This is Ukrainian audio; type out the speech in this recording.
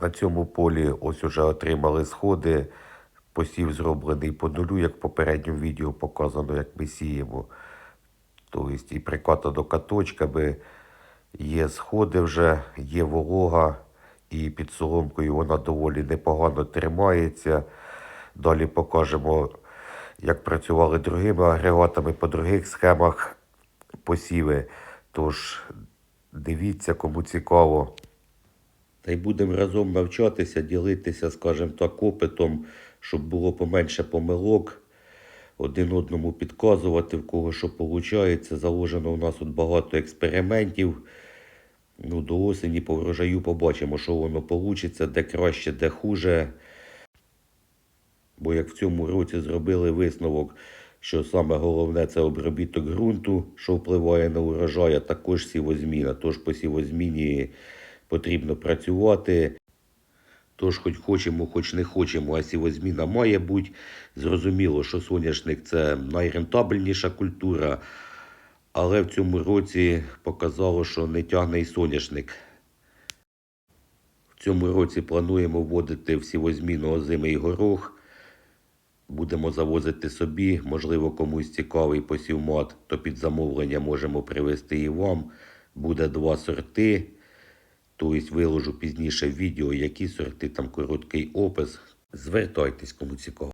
На цьому полі ось уже отримали сходи. Посів зроблений по нулю, як в попередньому відео показано, як ми сіємо. Тобто і прикатано каточками, є сходи вже, є волога, і під соломкою вона доволі непогано тримається. Далі покажемо, як працювали другими агрегатами по других схемах посіви. Тож дивіться, кому цікаво. Та й будемо разом навчатися, ділитися, скажімо так, опитом, щоб було поменше помилок, один одному підказувати, в кого що виходить. Заложено у нас тут багато експериментів. Ну, до осені по врожаю побачимо, що воно вийде, де краще, де хуже. Бо як в цьому році зробили висновок, що саме головне це обробіток ґрунту, що впливає на урожай, а також сівозміна. Тож по сівозміні потрібно працювати. Тож, хоч хочемо, хоч не хочемо, а сівозміна має бути. Зрозуміло, що соняшник це найрентабельніша культура, але в цьому році показало, що не тягне і соняшник. В цьому році плануємо вводити в сівозміну озимий горох. Будемо завозити собі, можливо, комусь цікавий посівмат, то під замовлення можемо привезти і вам. Буде два сорти. Тобто виложу пізніше відео, які сорти, там короткий опис. Звертайтесь, кому цікаво.